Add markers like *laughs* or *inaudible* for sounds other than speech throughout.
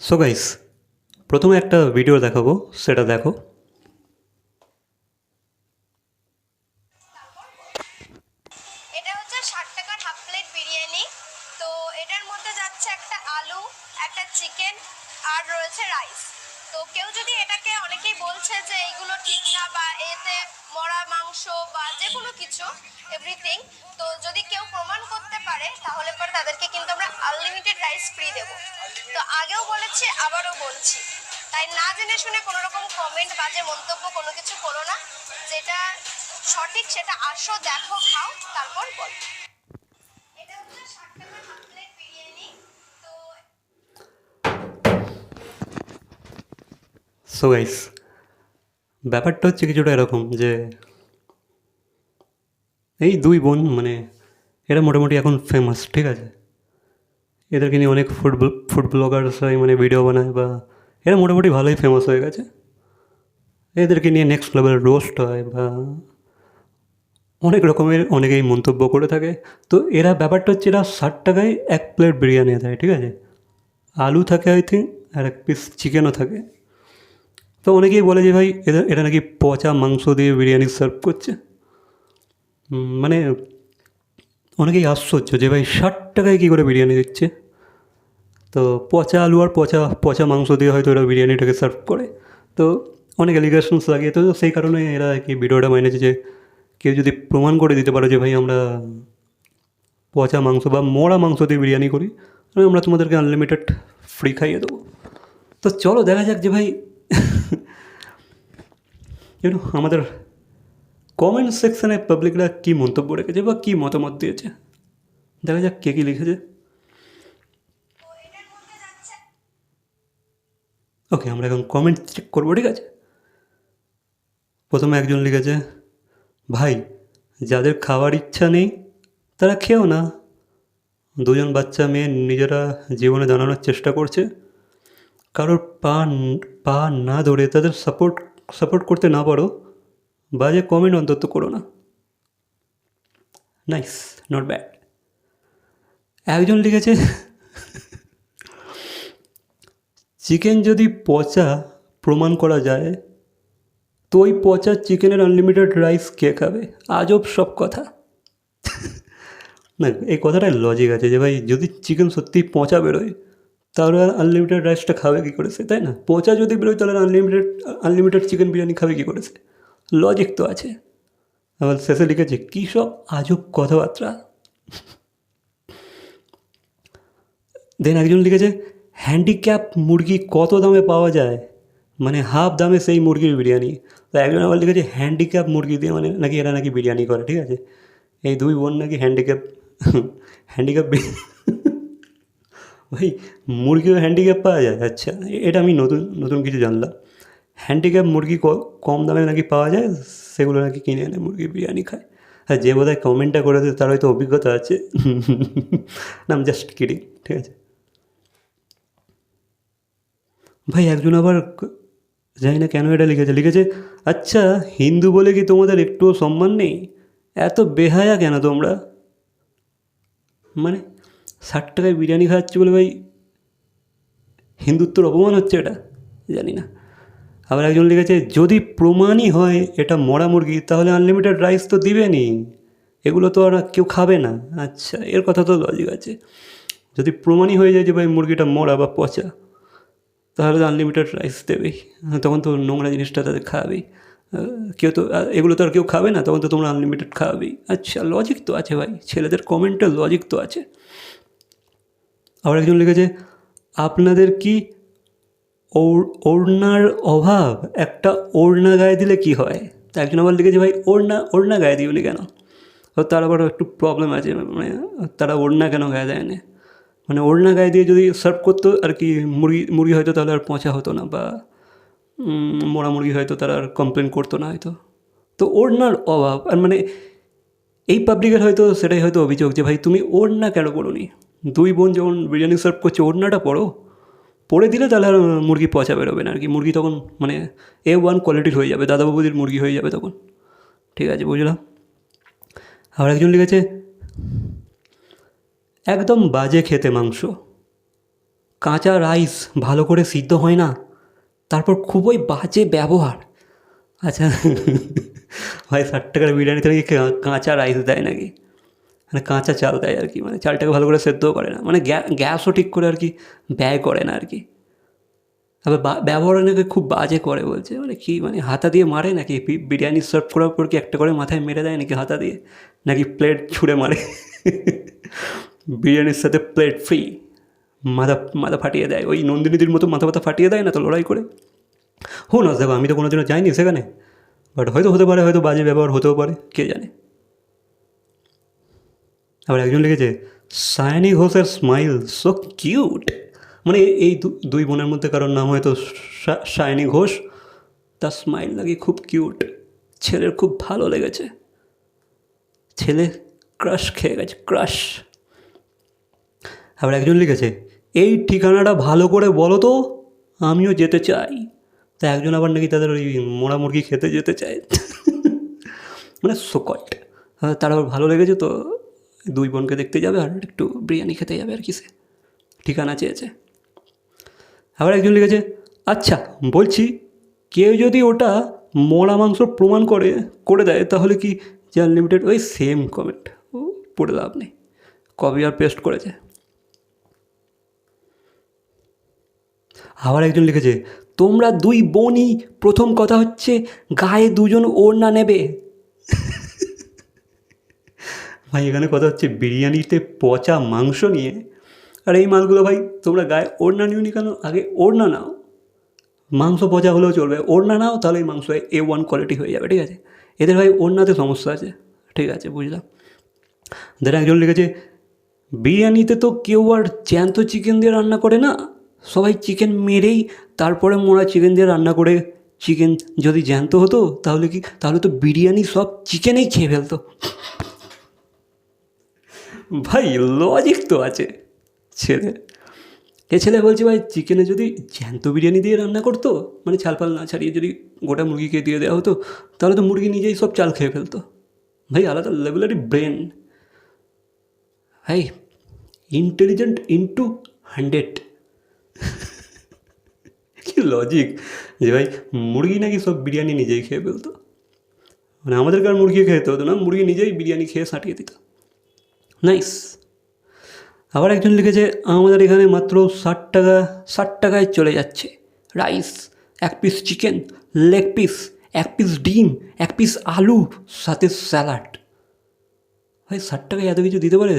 So guys প্রথমে একটা video দেখাবো সেটা দেখো। বা এতে মরা মাংস বা যে কোনো কিছু এভরিথিং তো যদি কেউ প্রমাণ করতে পারে, তাহলে পরে তাদেরকে কিন্তু আমরা আনলিমিটেড রাইস ফ্রি দেবো। তো আগেও বলেছি, আবারও বলছি। তাই না জেনে শুনে কোনো রকম কমেন্ট বাজে মন্তব্য, কোনো কিছু করো না। যেটা সঠিক, সেটা আসো, দেখো, খাও, তারপর বল। এটা হচ্ছে ষাট টাকার হাফ প্লেট বিরিয়ানি তো সো গাইস ব্যাপারটা হচ্ছে কিছুটা এরকম যে এই দুই বোন মানে এরা মোটামুটি এখন ফেমাস ঠিক আছে? এদেরকে নিয়ে অনেক ফুড ফুড ব্লগার্সরাই মানে ভিডিও বানায় বা এরা মোটামুটি ভালোই ফেমাস হয়ে গেছে। এদেরকে নিয়ে নেক্সট লেভেল রোস্ট হয় বা অনেক রকমের অনেকেই মন্তব্য করে থাকে। তো এরা ব্যাপারটা হচ্ছে এরা ষাট টাকায় এক প্লেট বিরিয়ানি দেয়, ঠিক আছে? আলু থাকে আই থিঙ্ক আর এক পিস চিকেনও থাকে। তো অনেকেই বলে যে ভাই এটা এটা নাকি পচা মাংস দিয়ে বিরিয়ানি সার্ভ করছে। মানে অনেকেই আশ্চর্য যে ভাই, ষাট টাকায় কী করে বিরিয়ানি দিচ্ছে? তো পচা আলু আর পচা পচা মাংস দিয়ে হয়তো এরা বিরিয়ানিটাকে সার্ভ করে। তো অনেক এলিগেশনস লাগিয়ে তো সেই কারণে এরা কি ভিডিওটা মাইনেছে যে কেউ যদি প্রমাণ করে দিতে পারো যে ভাই, আমরা পচা মাংস বা মরা মাংস দিয়ে বিরিয়ানি করি আমরা তোমাদেরকে আনলিমিটেড ফ্রি খাইয়ে দেবো। তো চলো দেখা যাক যে ভাই ইউনো আমাদের কমেন্ট সেকশানে পাবলিকরা কী মন্তব্য রেখেছে বা কী মতামত দিয়েছে? দেখা যাক কে কী লিখেছে। ওকে আমরা এখন কমেন্ট চেক করব, ঠিক আছে? প্রথমে একজন লিখেছে, ভাই, যাদের খাওয়ার ইচ্ছা নেই, তারা খেও না। দুজন বাচ্চা মেয়ে নিজেরা জীবনে দাঁড়ানোর চেষ্টা করছে। কারোর পা পা না ধরে তাদের সাপোর্ট সাপোর্ট করতে না পারো, বাজে কমেন্ট অন্তত করো না। নাইস নট ব্যাড একজন লিখেছে চিকেন যদি পচা প্রমাণ করা যায়, তো ওই পচা চিকেনের আনলিমিটেড রাইস কে খাবে? আজব সব কথা। *laughs* না, এই কথাটায় লজিক আছে যে ভাই, যদি চিকেন সত্যি পচা বেরোয় তাহলে আর আনলিমিটেড রাইসটা খাবে কী করে সে, তাই না? পচা যদি বেরোয়, তাহলে আনলিমিটেড আনলিমিটেড চিকেন বিরিয়ানি খাবে কী করে সে? লজিক তো আছে। আবার শেষে লিখেছে, কী সব আজব কথাবার্তা? দেন একজন লিখেছে হ্যান্ডিক্যাপ মুরগি কত দামে পাওয়া যায়? মানে হাফ দামে সেই মুরগির বিরিয়ানি। তো একজন আবার লিখেছে হ্যান্ডিক্যাপ মুরগি দিয়ে মানে নাকি এরা নাকি বিরিয়ানি করে? ঠিক আছে? এই দুই বোন নাকি হ্যান্ডিক্যাপ হ্যান্ডিক্যাপ ভাই, মুরগিও হ্যান্ডিক্যাপ পাওয়া যায়? আচ্ছা এটা আমি নতুন নতুন কিছু জানলাম। হ্যান্ডিক্যাপ মুরগি কম দামে নাকি পাওয়া যায়? সেগুলো নাকি কিনে এনে মুরগি বিরিয়ানি খায়। হ্যাঁ যে বোধহয় কমেন্টটা করেছে, তার হয়তো অভিজ্ঞতা আছে। না জাস্ট কিডিং ঠিক আছে? ভাই, একজন আবার জানি না কেন এটা লিখেছে। লিখেছে আচ্ছা হিন্দু বলে কি তোমাদের একটুও সম্মান নেই? এত বেহায়া কেন তোমরা? মানে ষাট টাকায় বিরিয়ানি খাওয়াচ্ছে বলে ভাই হিন্দুত্বর অপমান হচ্ছে এটা? জানি না। আবার একজন লিখেছে, যদি প্রমাণই হয় এটা মরা মুরগি, তাহলে আনলিমিটেড রাইস তো দিবেনি এগুলো তো আর কেউ খাবে না। আচ্ছা এর কথা তো লজিক আছে। যদি প্রমাণই হয়ে যায় যে ভাই মুরগিটা মরা বা পচা, তাহলে তো আনলিমিটেড রাইস দেবেই। তখন তো নোংরা জিনিসটা তাদের খাওয়াবেই কেউ তো এগুলো তো আর কেউ খাবে না, তখন তো তোমরা আনলিমিটেড খাওয়াবেই। আচ্ছা লজিক তো আছে ভাই। ছেলেদের কমেন্টে লজিক তো আছে। আবার একজন লিখেছে, আপনাদের কি ওড়- ওড়নার অভাব? একটা ওড়না গায়ে দিলে কি হয়? তা একজন আবার লিখেছে, ভাই, ওড়না ওড়না গায়ে দিবলি কেন? তার আবার একটু প্রবলেম আছে মানে তারা ওড়না কেন গায়ে দেয় না? মানে ওড়না গায়ে দিয়ে যদি সার্ভ করতো আর কি মুরগি মুরগি হয়তো তাহলে আর পচা হতো না বা মোড়া মুরগি হয়তো তারা আর কমপ্লেন করতো না হয়তো। তো ওড়নার অভাব, আর মানে এই পাবলিকের হয়তো সেটাই হয়তো অভিযোগ যে, ভাই, তুমি ওড়না কেন পড়োনি দুই বোন যখন বিরিয়ানি সার্ভ করছে, ওড়নাটা পড়ো পড়ে দিলে তাহলে আর মুরগি পচা বেরোবে না আর কি। মুরগি তখন মানে এ ওয়ান কোয়ালিটির হয়ে যাবে, দাদাবাবুদের মুরগি হয়ে যাবে তখন। ঠিক আছে, বুঝলাম। আবার একজন লিখেছে, একদম বাজে খেতে মাংস। কাঁচা রাইস ভালো করে সিদ্ধ হয় না, তারপর খুবই বাজে ব্যবহার। আচ্ছা ভাই, ষাট টাকার বিরিয়ানিতে নাকি কাঁচা রাইস দেয় নাকি? মানে কাঁচা চাল দেয় আর কি মানে চালটাকে ভালো করে সেদ্ধও করে না মানে গ্যা- গ্যাসও ঠিক করে আর কি ব্যয় করে না আর কি। বা- ব্যবহার নাকি খুব বাজে করে বলছে মানে কি মানে হাতা দিয়ে মারে নাকি? বিরিয়ানি সার্ভ করার পর কি একটা করে মাথায় মেরে দেয় নাকি হাতা দিয়ে? নাকি প্লেট ছুঁড়ে মারে? *laughs* বিরিয়ানির সাথে প্লেট ফ্রি, মাথা মাথা ফাটিয়ে দেয়, ওই নন্দিনীদের মতো মাথা মাথা ফাটিয়ে দেয় না তো লড়াই করে? হো না দেখো আমি তো কোনো দিনও যাইনি সেখানে বাট হয়তো হতে পারে, হয়তো বাজে ব্যবহার হতেও পারে, কে জানে? আবার একজন লিখেছে, সায়নী ঘোষের স্মাইল সো কিউট মানে এই দুই বোনের মধ্যে কারোর নাম হয়তো সায়নী ঘোষ, তার স্মাইল নাকি খুব কিউট ছেলের খুব ভালো লেগেছে। ছেলে ক্রাশ খেয়ে গেছে ক্রাশ আবার একজন লিখেছে, এই ঠিকানাটা ভালো করে বলো তো, আমিও যেতে চাই। তা একজন আবার নাকি তাদের ওই মোড়া মুরগি খেতে যেতে চায়। মানে সোকট তার আবার ভালো লেগেছে তো দুই বোনকে দেখতে যাবে আর একটু বিরিয়ানি খেতে যাবে আর কি সে। ঠিকানা চেয়েছে। আবার একজন লিখেছে আচ্ছা বলছি, কেউ যদি ওটা মরা মাংস প্রমাণ করে করে দেয়, তাহলে কি যে আনলিমিটেড ওই সেম কমেন্ট ও, পড়ে লাভ নেই। কপি আর পেস্ট করেছে? আবার একজন লিখেছে, তোমরা দুই বোনই প্রথম কথা হচ্ছে, গায়ে দুজন ওড়না নেবে। ভাই, এখানে কথা হচ্ছে বিরিয়ানিতে পচা মাংস নিয়ে। আর এই মালগুলো ভাই, তোমরা গায়ে ওড়না নিওনি কেন? আগে ওড়না নাও। মাংস পচা হলেও চলবে। ওড়না নাও, তাহলে এই মাংস এ ওয়ান কোয়ালিটি হয়ে যাবে, ঠিক আছে? এদের ভাই, ওড়নাতে সমস্যা আছে। ঠিক আছে, বুঝলাম। দেন একজন লিখেছে, বিরিয়ানিতে তো কেউ আর জ্যান্ত চিকেন দিয়ে রান্না করে না। সবাই চিকেন মেরেই তারপরে মোড়া চিকেন দিয়ে রান্না করে চিকেন যদি জ্যান্ত হতো, তাহলে কি, তাহলে তো বিরিয়ানি সব চিকেনেই খেয়ে ফেলতো। ভাই লজিক তো আছে। ছেলে। এ ছেলে বলছে, ভাই চিকেনে যদি জ্যান্ত বিরিয়ানি দিয়ে রান্না করতো মানে ছালপাল না ছাড়িয়ে যদি গোটা মুরগিকে দিয়ে দেওয়া হতো, তাহলে তো মুরগি নিজেই সব চাল খেয়ে ফেলতো। ভাই, আলাদা লেভেলেরই ব্রেন ভাই ইন্টেলিজেন্ট ইন্টু হান্ড্রেড কি লজিক যে ভাই, মুরগি নাকি সব বিরিয়ানি নিজেই খেয়ে ফেলতো। মানে আমাদের কার মুরগি খেতে হতো না, মুরগি নিজেই বিরিয়ানি খেয়ে সাটিয়ে দিত। নাইস আবার একজন লিখেছে, আমাদের এখানে মাত্র ষাট টাকা, ষাট টাকায় চলে যাচ্ছে। রাইস এক পিস চিকেন লেগ পিস এক পিস ডিম, এক পিস আলু, সাথে স্যালাড ভাই, ষাট টাকায় এত কিছু দিতে পারে?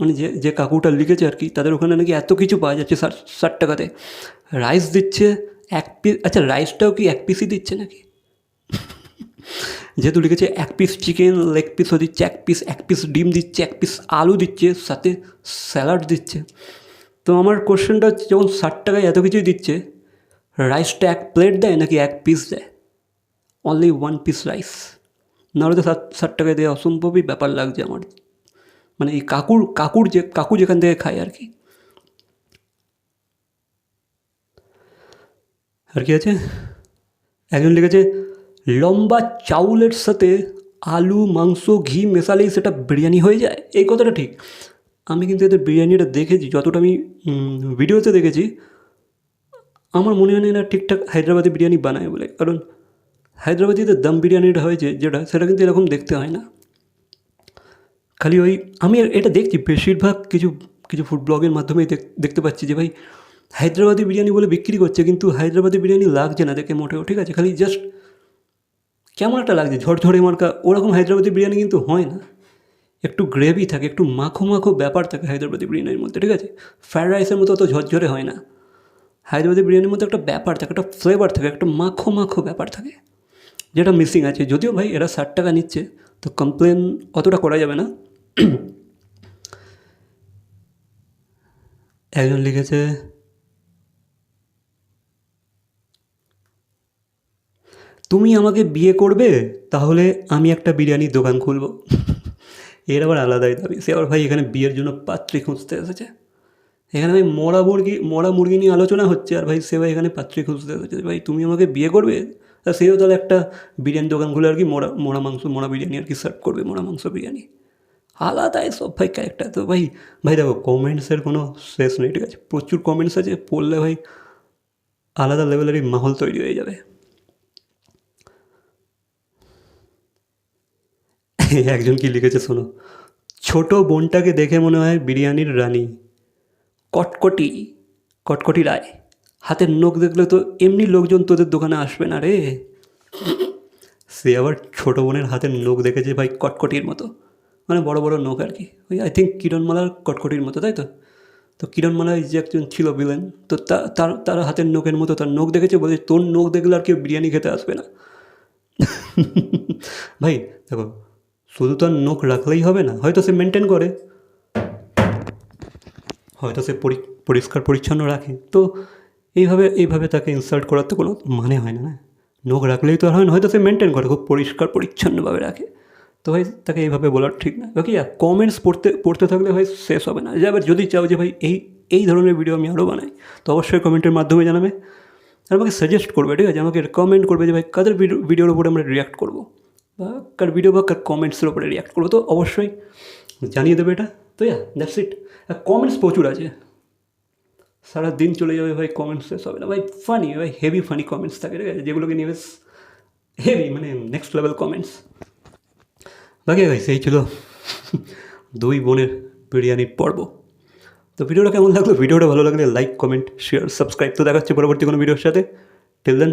মানে যে যে কাকুটা লিখেছে আর কি, তাদের ওখানে নাকি এত কিছু পাওয়া যাচ্ছে ষাট ষাট টাকাতে। রাইস দিচ্ছে এক পিস আচ্ছা রাইসটাও কি এক পিসই দিচ্ছে নাকি? যেহেতু লিখেছে এক পিস চিকেন লেগ পিসও দিচ্ছে এক পিস এক পিস ডিম দিচ্ছে, এক পিস আলু দিচ্ছে, সাথে স্যালাড দিচ্ছে। তো আমার কোশ্চেনটা হচ্ছে, যখন ষাট টাকায় এত কিছুই দিচ্ছে রাইসটা এক প্লেট দেয় নাকি এক পিস দেয়? অনলি ওয়ান পিস রাইস নাহলে তো ষাট ষাট টাকায় দেওয়া অসম্ভবই ব্যাপার লাগছে আমার। মানে এই কাকুর কাকুর যে, কাকু যেখান থেকে খায় আর কি। আর কি আছে? একজন লিখেছে লম্বা চাউলের সাথে আলু, মাংস, ঘি মেশালেই সেটা বিরিয়ানি হয়ে যায়। এই কথাটা ঠিক। আমি কিন্তু এদের বিরিয়ানিটা দেখেছি, যতটা আমি ভিডিওতে দেখেছি, আমার মনে হয় না এরা ঠিকঠাক হায়দ্রাবাদি বিরিয়ানি বানায় বলে। কারণ হায়দ্রাবাদিতে দম বিরিয়ানিটা হয়েছে, যেটা, সেটা কিন্তু এরকম দেখতে হয় না। খালি ওই, আমি এটা দেখছি, বেশিরভাগ কিছু কিছু ফুড ব্লগের মাধ্যমেই দেখ- দেখতে পাচ্ছি যে ভাই, হায়দ্রাবাদি বিরিয়ানি বলে বিক্রি করছে, কিন্তু হায়দ্রাবাদি বিরিয়ানি লাগছে না দেখে মোটেও। ঠিক আছে, খালি জাস্ট কেমন একটা লাগছে? ঝরঝরে মার্কা, ওরকম হায়দ্রাবাদি বিরিয়ানি কিন্তু হয় না। একটু গ্রেভি থাকে, একটু মাখো মাখো ব্যাপার থাকে হায়দ্রাবাদি বিরিয়ানির মধ্যে, ঠিক আছে? ফ্রায়েড রাইসের মতো অত ঝরঝরে হয় না। হায়দ্রাবাদি বিরিয়ানির মধ্যে একটা ব্যাপার থাকে, একটা ফ্লেভার থাকে, একটা মাখো মাখো ব্যাপার থাকে, যেটা মিসিং আছে। যদিও ভাই, এরা ষাট টাকা নিচ্ছে, তো কমপ্লেন অতটা করা যাবে না। *clears throat* একজন লিখেছে তুমি আমাকে বিয়ে করবে? তাহলে আমি একটা বিরিয়ানির দোকান খুলব। এর আবার আলাদাই দাবি। সে আবার ভাই এখানে বিয়ের জন্য পাত্রী খুঁজতে এসেছে। এখানে ভাই মরা মুরগি মরা মুরগি নিয়ে আলোচনা হচ্ছে আর ভাই সে ভাই এখানে পাত্রী খুঁজতে এসেছে। ভাই তুমি আমাকে বিয়ে করবে? আর সেও তাহলে একটা বিরিয়ানি দোকান খুলে আর কি মরা মরা মাংস, মরা বিরিয়ানি আর কি সার্ভ করবে, মরা মাংস বিরিয়ানি। আলাদাই সব ভাই ক্যারেক্টার তো ভাই ভাই দেখো কমেন্টসের কোনো শেষ নেই, ঠিক আছে? প্রচুর কমেন্টস আছে, পড়লে ভাই আলাদা লেভেলেরই মাহল তৈরি হয়ে যাবে। *laughs* একজন কি লিখেছে, শোনো। ছোট বোনটাকে দেখে মনে হয় বিরিয়ানির রানী। কটকটি কটকটি রায়, হাতের নখ দেখলে তো এমনি লোকজন তোদের দোকানে আসবে না রে। সে আবার ছোটো বোনের হাতের নখ দেখেছে ভাই কটকটির মতো। মানে বড় বড় নখ আর কি। ওই আই থিঙ্ক কিরণমালার কটকটির মতো, তাই তো? তো কিরণমালায় যে একজন ছিল বিলেন তো, তার তার হাতের নখের মতো তার নখ দেখেছে বলে তোর নখ দেখলে আর কেউ বিরিয়ানি খেতে আসবে না। *laughs* ভাই, দেখো শুধু তার নখ রাখলেই হবে না, হয়তো সে মেনটেন করে। হয়তো সে পরি- পরিষ্কার পরিচ্ছন্ন রাখে। তো এইভাবে এইভাবে তাকে ইনসাল্ট করার তো কোনো মানে হয় না না? নখ রাখলেই তো আর হয় না, হয়তো সে মেনটেন করে, খুব পরিষ্কার পরিচ্ছন্নভাবে রাখে। তো ভাই, তাকে এইভাবে বলার ঠিক না। বাকি কমেন্টস পড়তে পড়তে থাকলে ভাই শেষ হবে না। যে আবার যদি চাও যে ভাই এই এই ধরনের ভিডিও আমি আরও বানাই, তো অবশ্যই কমেন্টের মাধ্যমে জানাবে। আর আমাকে সাজেস্ট করবে, ঠিক আছে? আমাকে কমেন্ট করবে যে ভাই, কাদের ভিডিও ভিডিওর উপরে আমরা রিয়াক্ট করব? বা কার ভিডিও বা কার কমেন্টসের উপরে রিয়াক্ট করব। তো অবশ্যই জানিয়ে দেবে এটা। তো ইয়া দ্যাটস ইট কমেন্টস প্রচুর আছে। সারা দিন চলে যাবে ভাই কমেন্টস শেষ হবে না ভাই ফানি ভাই হেভি ফানি কমেন্টস থাকে, ঠিক আছে? যেগুলোকে নিয়ে বেশ হেভি মানে নেক্সট লেভেল কমেন্টস বাকি ভাই সেই ছিল দুই বোনের বিরিয়ানির পর্ব। তো ভিডিওটা কেমন লাগল? ভিডিওটা ভালো লাগলে লাইক কমেন্ট শেয়ার সাবস্ক্রাইব তো দেখাচ্ছে পরবর্তী কোনো ভিডিওর সাথে। Till then